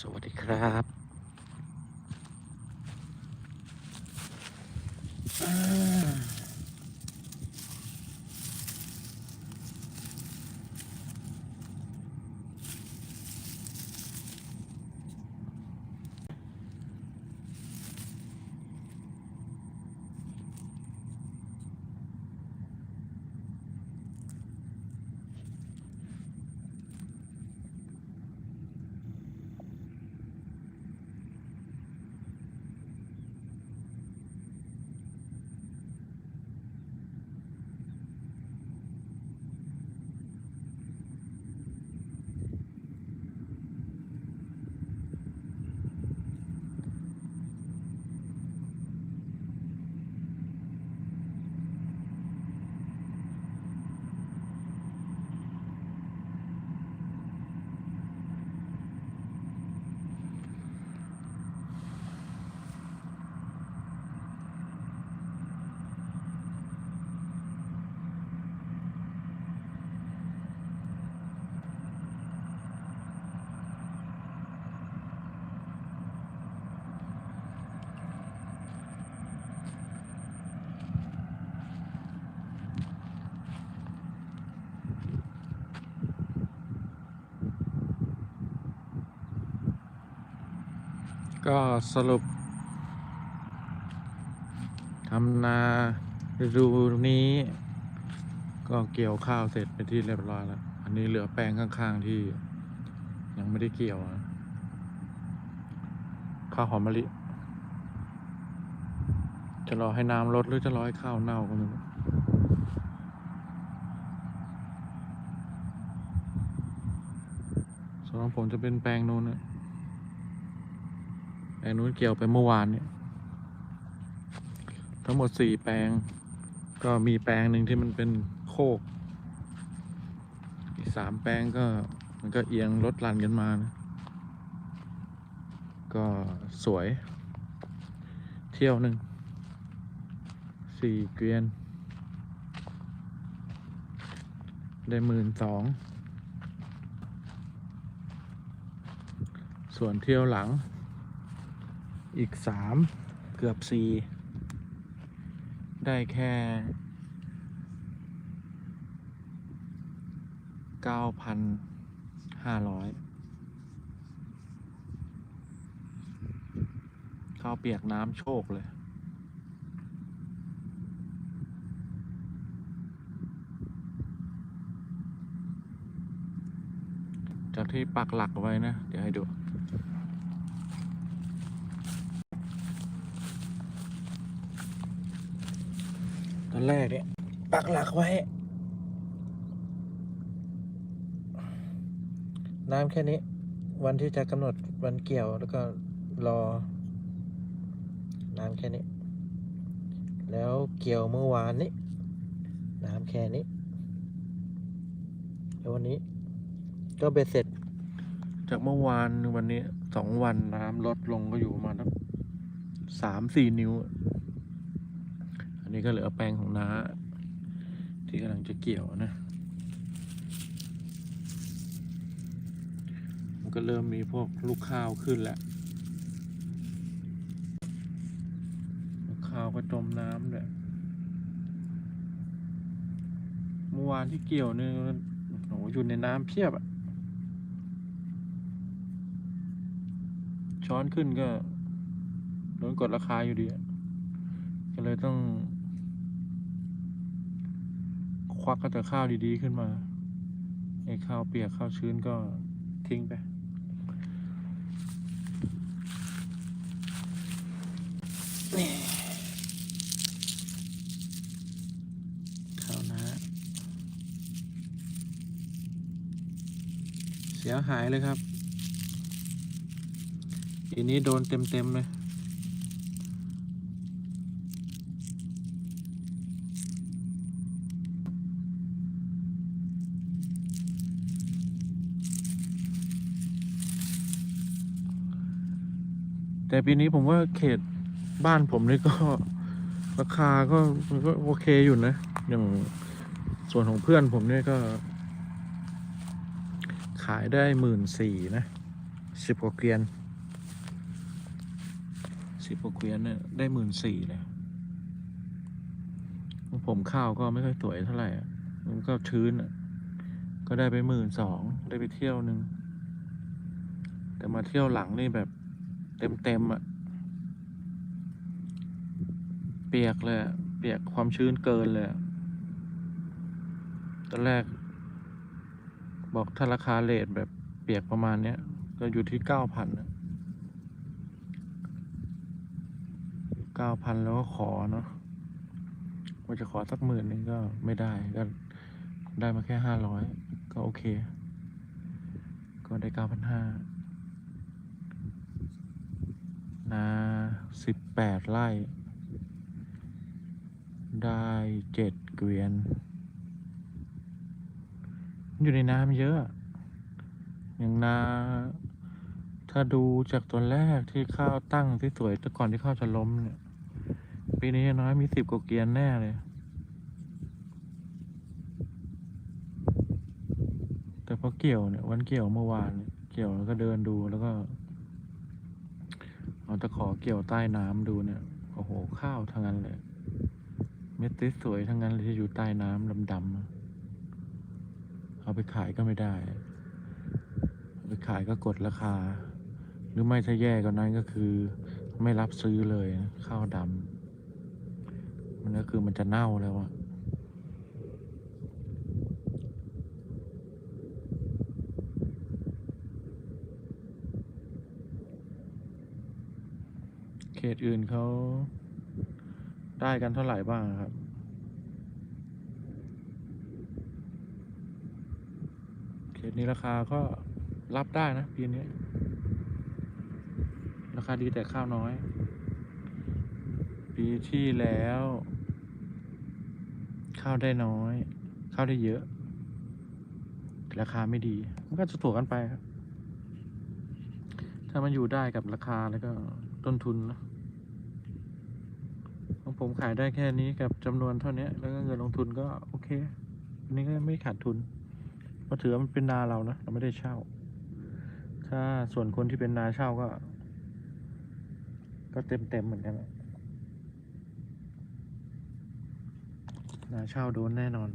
สวัสดีครับอ่า ก็สรุปทำนาฤดูนี้ ก็เกี่ยวข้าวเสร็จไปที่เรียบร้อยแล้ว อันนี้เหลือแปลงข้างๆที่ยังไม่ได้เกี่ยวนะข้าวหอมมะลิ จะรอให้น้ำลดหรือจะรอให้ข้าวเน่าก็ไม่รู้ส่วนของผมจะเป็นแปลงนู้นนะ แปลงนู้นเกี่ยวไปเมื่อวานเนี่ย ทั้งหมดสี่แปลง ก็มีแปลงหนึ่งที่มันเป็นโคก อีกสามแปลงก็มันก็เอียงรถลันกันมานะ ก็สวย เที่ยวหนึ่ง สี่เกวียน ได้หมื่นสองส่วนเที่ยวหลัง อีกสามเกือบสี่ได้แค่เก้าพันห้าร้อยข้าวเปียกน้ำโชคเลยจากที่ปักหลักไว้นะ เดี๋ยวให้ดู ตอนแรกเนี่ยปักหลักไว้ น้ำแค่นี้ วันที่จะกำหนดวันเกี่ยวแล้วก็รอ น้ำแค่นี้ แล้วเกี่ยวเมื่อวานนี้ น้ำแค่นี้ แล้ววันนี้ ก็เบ็ดเสร็จ จากเมื่อวานวันนี้สองวันน้ำลดลงก็อยู่ประมาณสักสามสี่นิ้ว อันนี้ก็เหลือแปลงของน้า ที่กำลังจะเกี่ยวนะ มันก็เริ่มมีพวกลูกข้าวขึ้นแล้วลูกข้าวก็จมน้ำเลยเมื่อวานที่เกี่ยวเนี่ยโอ้โหอยู่ในน้ำเพียบอะช้อนขึ้นก็โดนกดราคาอยู่ดีอะก็เลยต้อง วักก็แต่ข้าวดีๆขึ้นมาไอ้ข้าวเปียกข้าวชื้นก็ทิ้งไปนี่ข้าวนะเสียหายเลยครับ ทีนี้โดนเต็มๆเลย แต่ปีนี้ผมว่าเขตบ้านผมนี่ก็ราคาก็มันก็โอเคอยู่นะ อย่างส่วนของเพื่อนผมเนี่ยก็ ขายได้หมื่นสี่นะสิบกว่าเกวียนสิบกว่าเกวียนเนี่ยได้หมื่นสี่เลยผมข้าวก็ไม่ค่อยสวยเท่าไหร่มันก็ชื้นก็ได้ไปหมื่นสองได้ไปเที่ยวหนึ่งแต่มาเที่ยวหลังนี่แบบ เต็มๆอะเปียกเลยเปียกความชื้นเกินเลยตอนแรก บอกถ้าราคาเลทแบบเปียกประมาณเนี้ยก็อยู่ที่เก้าพันเก้าพันแล้วก็ขอเนาะว่าจะขอสักหมื่นนึงก็ไม่ได้ก็ได้มาแค่ห้าร้อยก็โอเค ก็ได้เก้าพันห้า สิบแปดไร่ ได้เจ็ดเกวียน อยู่ในน้ำเยอะ อย่างนา ถ้าดูจากตัวแรกที่ข้าวตั้งที่สวยแต่ก่อนที่ข้าวจะล้มเนี่ย ปีนี้น้อยมีสิบกว่าเกียนแน่เลย แต่พอเกี่ยวเนี่ยวันเกี่ยวเมื่อวานเนี่ยเกี่ยวแล้วก็เดินดูแล้วก็ เอาตะขอเกี่ยวใต้น้ำดูเนี่ยโอ้โหข้าวทั้งนั้นเลย เม็ดสวยทั้งนั้นเลยที่อยู่ใต้น้ำดำๆเอาไปขายก็ไม่ได้เอาไปขายก็กดราคา หรือไม่ถ้าแย่กว่านั้นก็คือ ไม่รับซื้อเลยข้าวดำมันก็คือมันจะเน่าแล้วอะ เขตอื่นเขาได้กันเท่าไหร่บ้างครับ เขตนี้ราคาก็รับได้นะปีนี้ ราคาดีแต่ข้าวน้อย ปีที่แล้ว ข้าวได้น้อย ข้าวได้เยอะ ราคาไม่ดี มันก็จะถูกกันไปครับ ถ้ามันอยู่ได้กับราคาแล้วก็ต้นทุนนะ ของผมขายได้แค่นี้กับจำนวนเท่านี้แล้วก็เงินลงทุนก็โอเคอันนี้ก็ไม่ขาดทุนเพราะถือว่ามันเป็นนาเรานะเราไม่ได้เช่า ถ้าส่วนคนที่เป็นนาเช่าก็ ก็เต็มเต็มๆเหมือนกันนาเช่าโดนแน่นอน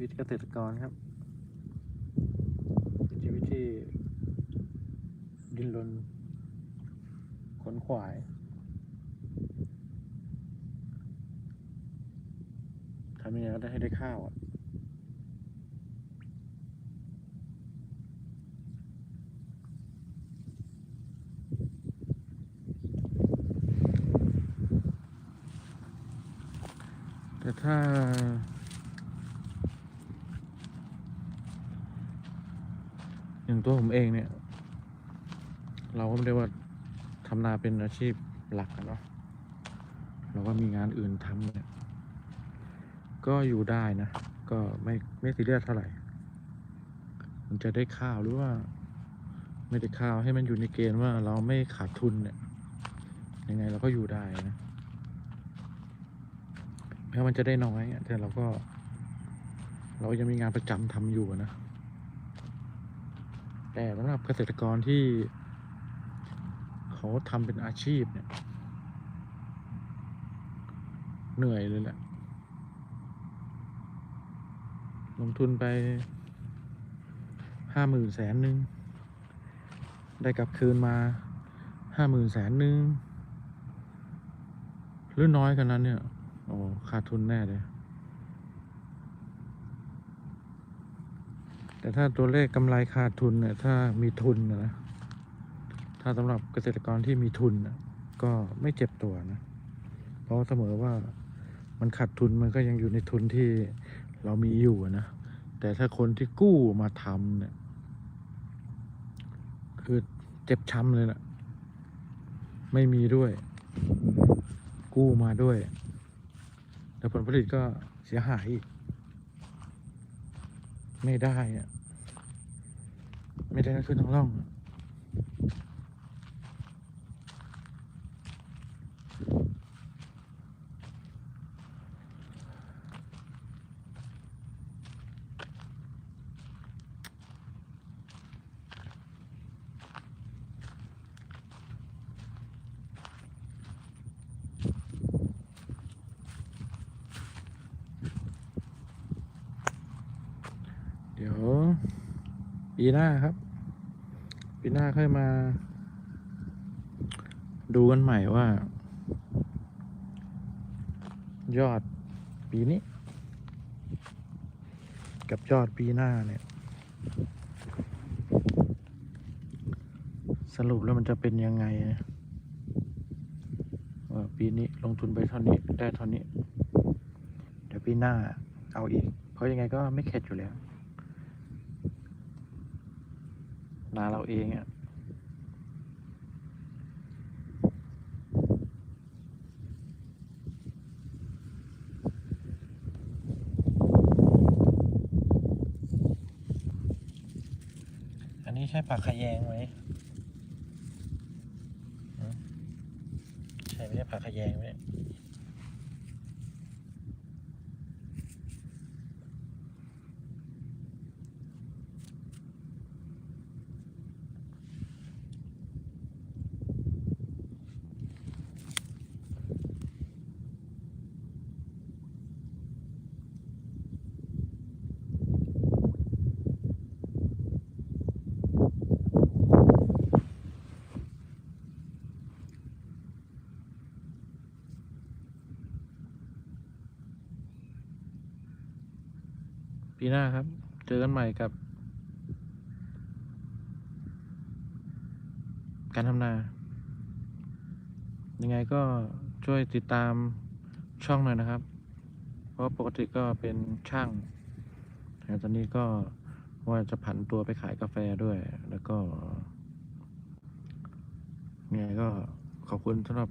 วิตเกษตรกรครับเป็นชีวิตที่ดิ้นรนขนขวายทำยังไงก็ได้ให้ได้ข้าวอะแต่ถ้า อย่าง ตัวผมเองเนี่ย เราก็ไม่ได้ว่าทำนาเป็นอาชีพหลักอะเนาะเราก็มีงานอื่นทำเนี่ย ก็อยู่ได้นะ ก็ไม่ไม่ซีเรียสเท่าไหร่ มันจะได้ข้าวหรือว่า ไม่ได้ข้าวให้มันอยู่ในเกณฑ์ว่าเราไม่ขาดทุนเนี่ย ยังไงเราก็อยู่ได้นะแม้มันจะได้น้อยแต่เราก็ เรายังมีงานประจำทำอยู่นะ แต่สำหรับเกษตรกรที่เขาทำเป็นอาชีพเนี่ย เหนื่อยเลยแหละ ลงทุนไปห้าหมื่นแสนหนึ่ง ได้กลับคืนมาห้าหมื่นแสนหนึ่งหรือน้อยกันนั้นเนี่ย โอ้ขาดทุนแน่เลย แต่ถ้าตัวเลขกำไรขาดทุนเนี่ยถ้ามีทุนนะถ้าสำหรับเกษตรกรที่มีทุนนะก็ไม่เจ็บตัวนะ เพราะเสมอว่ามันขาดทุนมันก็ยังอยู่ในทุนที่เรามีอยู่นะ แต่ถ้าคนที่กู้มาทำเนี่ย คือเจ็บช้ำเลยล่ะไม่มีด้วย กู้มาด้วยแต่ผลผลิตก็เสียหายอีก ไม่ได้อะไม่ได้ทั้งขึ้นทั้งล่องอะเดี๋ยว ปีหน้าครับ ปีหน้าค่อยมา ดูกันใหม่ว่า ยอดปีนี้ กับยอดปีหน้าเนี่ย สรุปแล้วมันจะเป็นยังไงว่าปีนี้ลงทุนไปเท่านี้ได้เท่านี้ เดี๋ยวปีหน้าเอาอีก เพราะยังไงก็ไม่เข็ดอยู่แล้ว นาเราเองอะ่ะอันนี้ใช่ผักขยงไหมใช่ไม่ใช่ผักขยงไหม ปีหน้าครับ เจอกันใหม่กับ การทำนา ยังไงก็ช่วยติดตามช่องหน่อยนะครับ เพราะปกติก็เป็นช่าง แต่ตอนนี้ก็ว่าจะผันตัวไปขายกาแฟด้วย แล้วก็ยังไงก็ขอบคุณสำหรับ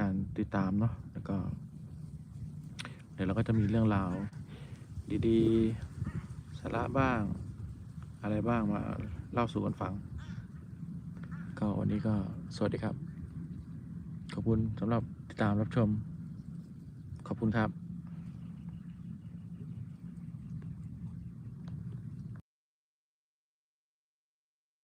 การติดตามเนาะแล้วก็ เดี๋ยวเราก็จะมีเรื่องราวดี ๆ สาระบ้าง อะไรบ้างมาเล่าสู่กันฟัง ก็วันนี้ก็สวัสดีครับ ขอบคุณสำหรับติดตามรับชม ขอบคุณครับ